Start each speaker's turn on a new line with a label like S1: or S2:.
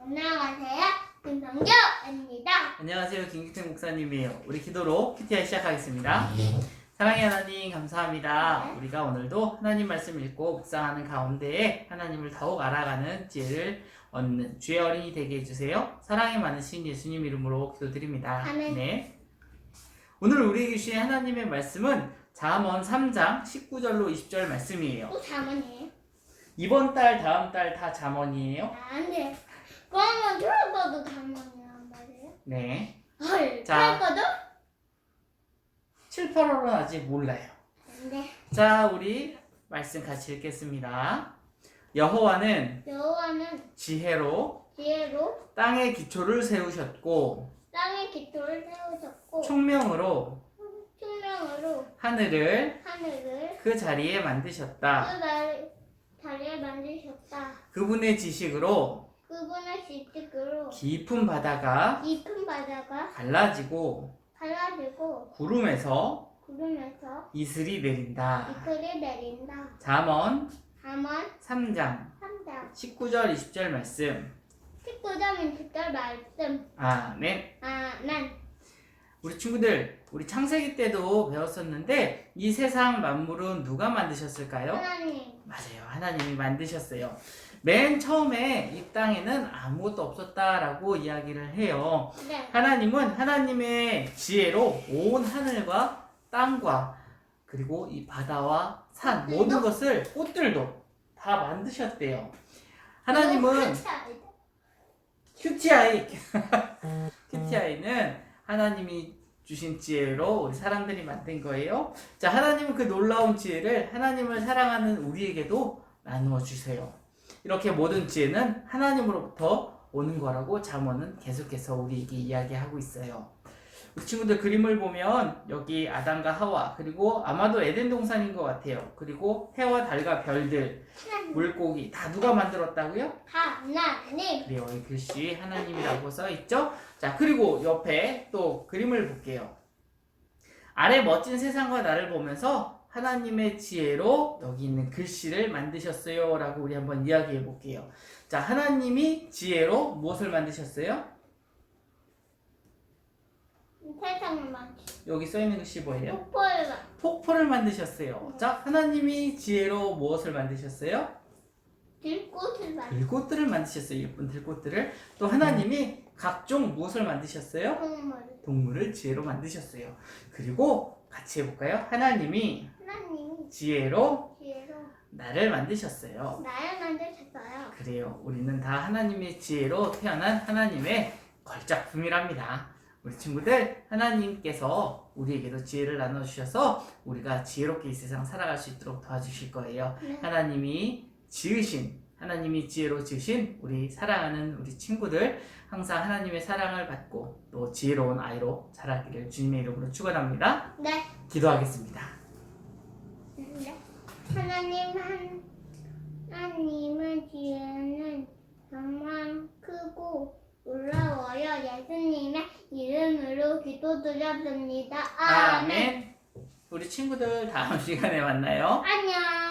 S1: 안녕하세요. 김성규입니다.
S2: 안녕하세요. 김기태 목사님이에요. 우리 기도로 큐티아 시작하겠습니다. 사랑의 하나님 감사합니다.
S1: 네.
S2: 우리가 오늘도 하나님 말씀 읽고 묵상하는 가운데에 하나님을 더욱 알아가는 지혜를 얻는 주의 어린이 되게 해주세요. 사랑이 많으신 예수님 이름으로 기도드립니다.
S1: 아멘.
S2: 네. 오늘 우리에게 주신 하나님의 말씀은 잠언 3장 19절로 20절 말씀이에요.
S1: 또 자문이에요.
S2: 이번 달, 다음 달 다 잠언이에요.
S1: 안 돼. 그러면 들어봐도 자문이란 말이에요.
S2: 네.
S1: 헐.
S2: 자.
S1: 들어봐도?
S2: 7, 8월은 아직 몰라요.
S1: 안 돼.
S2: 자, 우리 말씀 같이 읽겠습니다. 여호와는
S1: 여호와는
S2: 지혜로
S1: 지혜로
S2: 땅의 기초를 세우셨고
S1: 땅의 기초를 세우셨고
S2: 총명으로
S1: 충명으로
S2: 하늘을
S1: 하늘을
S2: 그 자리에 만드셨다.
S1: 그 날- 자리에 만드셨다.
S2: 그분의 지식으로
S1: 그분의 지식으로
S2: 깊은 바다가
S1: 깊은 바다가
S2: 갈라지고
S1: 갈라지고
S2: 구름에서
S1: 구름에서
S2: 이슬이 내린다.
S1: 이슬이 내린다.
S2: 잠언
S1: 다만
S2: 3장
S1: 3장
S2: 19절 20절 말씀.
S1: 19장 20절 말씀
S2: 아멘.
S1: 아멘
S2: 우리 친구들, 우리 창세기 때도 배웠었는데 이 세상 만물은 누가 만드셨을까요?
S1: 하나님
S2: 맞아요. 하나님이 만드셨어요. 맨 처음에 이 땅에는 아무것도 없었다라고 이야기를 해요.
S1: 네
S2: 하나님은 하나님의 지혜로 온 하늘과 땅과 그리고 이 바다와 산? 모든 것을 꽃들도 다 만드셨대요. 하나님은 큐티아이 큐티아이는 하나님이 주신 지혜로 우리 사람들이 만든 거예요. 자, 하나님은 그 놀라운 지혜를 하나님을 사랑하는 우리에게도 나누어 주세요. 이렇게 모든 지혜는 하나님으로부터 오는 거라고 잠언은 계속해서 우리에게 이야기하고 있어요. 우리 친구들 그림을 보면 여기 아담과 하와 그리고 아마도 에덴 동산인 것 같아요. 그리고 해와 달과 별들, 물고기 다 누가 만들었다고요?
S1: 하나님
S2: 그래요. 이 글씨 하나님이라고 써 있죠? 자, 그리고 옆에 또 그림을 볼게요. 아래 멋진 세상과 나를 보면서 하나님의 지혜로 여기 있는 글씨를 만드셨어요. 라고 우리 한번 이야기해 볼게요. 자, 하나님이 지혜로 무엇을 만드셨어요?
S1: 세상을 만지
S2: 여기 써 있는 글씨 뭐예요?
S1: 폭포를
S2: 폭포를 만드셨어요. 자, 하나님이 지혜로 무엇을 만드셨어요?
S1: 들꽃을 만지
S2: 들꽃들을 만드셨어요. 예쁜 들꽃들을. 또 하나님이 각종 무엇을 만드셨어요?
S1: 동물을
S2: 동물을 지혜로 만드셨어요. 그리고 같이 해볼까요? 하나님이 지혜로
S1: 지혜로
S2: 나를 만드셨어요.
S1: 나를 만드셨어요
S2: 그래요. 우리는 다 하나님의 지혜로 태어난 하나님의 걸작품이랍니다. 우리 친구들, 하나님께서 우리에게도 지혜를 나눠주셔서 우리가 지혜롭게 이 세상 살아갈 수 있도록 도와주실 거예요.
S1: 네.
S2: 하나님이 지으신, 하나님이 지혜로 지으신 우리 사랑하는 우리 친구들, 항상 하나님의 사랑을 받고 또 지혜로운 아이로 자라기를 주님의 이름으로 축원합니다.
S1: 네
S2: 기도하겠습니다.
S1: 네. 하나님 한 하나님의 지혜는 정말 크고 놀라워요. 예수님의 이름으로 기도드렸습니다.
S2: 아멘. 우리 친구들 다음 시간에 만나요.
S1: 안녕.